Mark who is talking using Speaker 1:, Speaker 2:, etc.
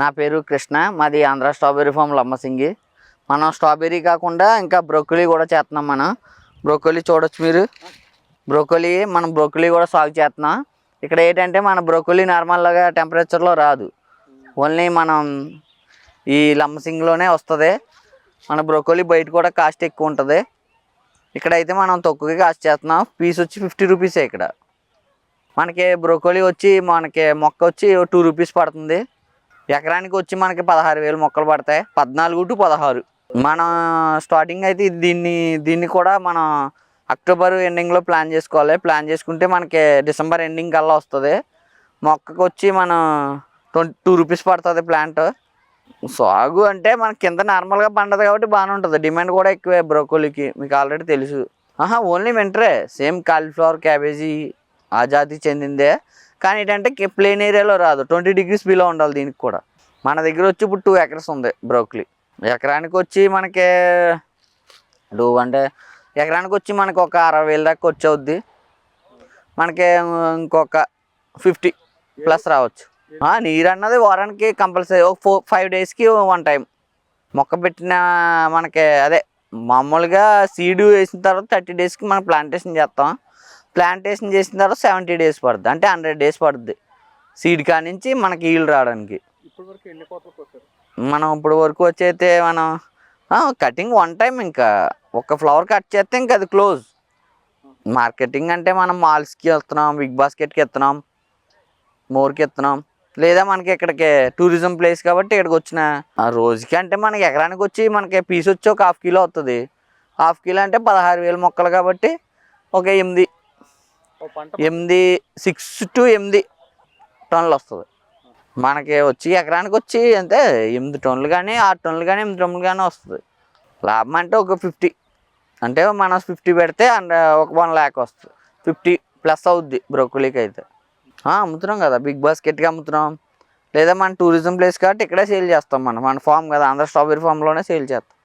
Speaker 1: నా పేరు కృష్ణ మాది ఆంధ్ర స్ట్రాబెర్రీ ఫామ్ లమ్మసింగి. మనం స్ట్రాబెర్రీ కాకుండా ఇంకా బ్రొక్కలీ కూడా చేస్తున్నాం మనం. బ్రొక్కలీ చూడొచ్చు మీరు. బ్రొక్కలీ మనం బ్రొక్కలీ కూడా సాగు చేస్తున్నాం ఇక్కడ ఏంటంటే మన బ్రొక్కలీ నార్మల్గా టెంపరేచర్లో రాదు. ఓన్లీ మనం ఈ లంబసింగ్లోనే వస్తుంది. మన బ్రొకోలీ బయట కూడా కాస్ట్ ఎక్కువ ఉంటుంది. ఇక్కడైతే మనం తక్కువగా కాస్ట్ చేస్తున్నాం పీస్ వచ్చి ఫిఫ్టీ రూపీసే ఇక్కడ. మనకి బ్రొకోలీ వచ్చి మనకి మొక్క వచ్చి టూ రూపీస్ పడుతుంది. ఎకరానికి వచ్చి మనకి పదహారు వేలు మొక్కలు పడతాయి. పద్నాలుగు టు పదహారు. మన స్టార్టింగ్ అయితే దీన్ని దీన్ని కూడా మనం అక్టోబర్ ఎండింగ్లో ప్లాన్ చేసుకోవాలి. ప్లాన్ చేసుకుంటే మనకి డిసెంబర్ ఎండింగ్ కల్లా వస్తుంది. మొక్కకు వచ్చి మనం ట్వంటీ టూ రూపీస్ పడుతుంది ప్లాంట్ సాగు అంటే మన కింద నార్మల్గా పండదు కాబట్టి బాగానే ఉంటుంది. డిమాండ్ కూడా ఎక్కువే బ్రోకోలీకి. మీకు ఆల్రెడీ తెలుసు. ఆహా ఓన్లీ వింటరే సేమ్ కాలీఫ్లవర్ క్యాబేజీ ఆ జాతికి చెందిందే. కానీ ఏంటంటే ప్లేన్ ఏరియాలో రాదు. ట్వంటీ డిగ్రీస్ బిలో ఉండాలి దీనికి కూడా. మన దగ్గర వచ్చి ఇప్పుడు టూ ఎకర్స్ ఉంది బ్రోక్లీ. ఎకరానికి వచ్చి మనకి టూ అంటే ఎకరానికి వచ్చి మనకు ఒక అరవై వేల దాకా వచ్చేవుద్ది మనకి ఇంకొక ఫిఫ్టీ ప్లస్ రావచ్చు. నీరు అన్నది వారానికి కంపల్సరీ ఒక ఫోర్ ఫైవ్ డేస్కి వన్ టైం మొక్క పెట్టిన మనకి అదే మామూలుగా సీడ్ వేసిన తర్వాత థర్టీ డేస్కి మనం ప్లాంటేషన్ చేస్తాం. ప్లాంటేషన్ చేసిన తర్వాత సెవెంటీ డేస్ పడుతుంది అంటే హండ్రెడ్ డేస్ పడుతుంది సీడ్ కాడ నుంచి మనకి ఈల్డ్ రావడానికి. మనం ఇప్పుడు వరకు వచ్చైతే మనం కటింగ్ వన్ టైం ఇంకా. ఒక ఫ్లవర్ కట్ చేస్తే ఇంకా అది క్లోజ్. మార్కెటింగ్ అంటే మనం మాల్స్కి వెళ్తున్నాం బిగ్ బాస్కెట్కి వెళ్తున్నాం మోర్కి వెళ్తున్నాం. లేదా మనకి ఇక్కడికి టూరిజం ప్లేస్ కాబట్టి ఇక్కడికి వచ్చిన ఆ రోజుకి అంటే మనకి ఎకరానికి వచ్చి మనకి పీస్ వచ్చి ఒక హాఫ్ కిలో వస్తుంది హాఫ్ కిలో అంటే పదహారు వేలు మొక్కలు కాబట్టి ఒక ఎనిమిది ఎనిమిది సిక్స్ టు ఎనిమిది టన్నులు వస్తుంది. మనకి వచ్చి ఎకరానికి వచ్చి అంతే ఎనిమిది టన్నులు కానీ ఆరు టన్నులు కానీ ఎనిమిది టన్నులు కానీ వస్తుంది. లాభం అంటే ఒక ఫిఫ్టీ అంటే మనం ఫిఫ్టీ పెడితే అండ్ ఒక వన్ ల్యాక్ వస్తుంది. ఫిఫ్టీ ప్లస్ అవుద్ది బ్రోకలీకి అయితే. అమ్ముతున్నాం కదా బిగ్ బాస్కెట్కి అమ్ముతున్నాం. లేదా మన టూరిజం ప్లేస్ కాబట్టి ఇక్కడే సేల్ చేస్తాం మనం. మన ఫామ్ కదా ఆంధ్ర స్ట్రాబెరీ ఫామ్లోనే సేల్ చేస్తాం.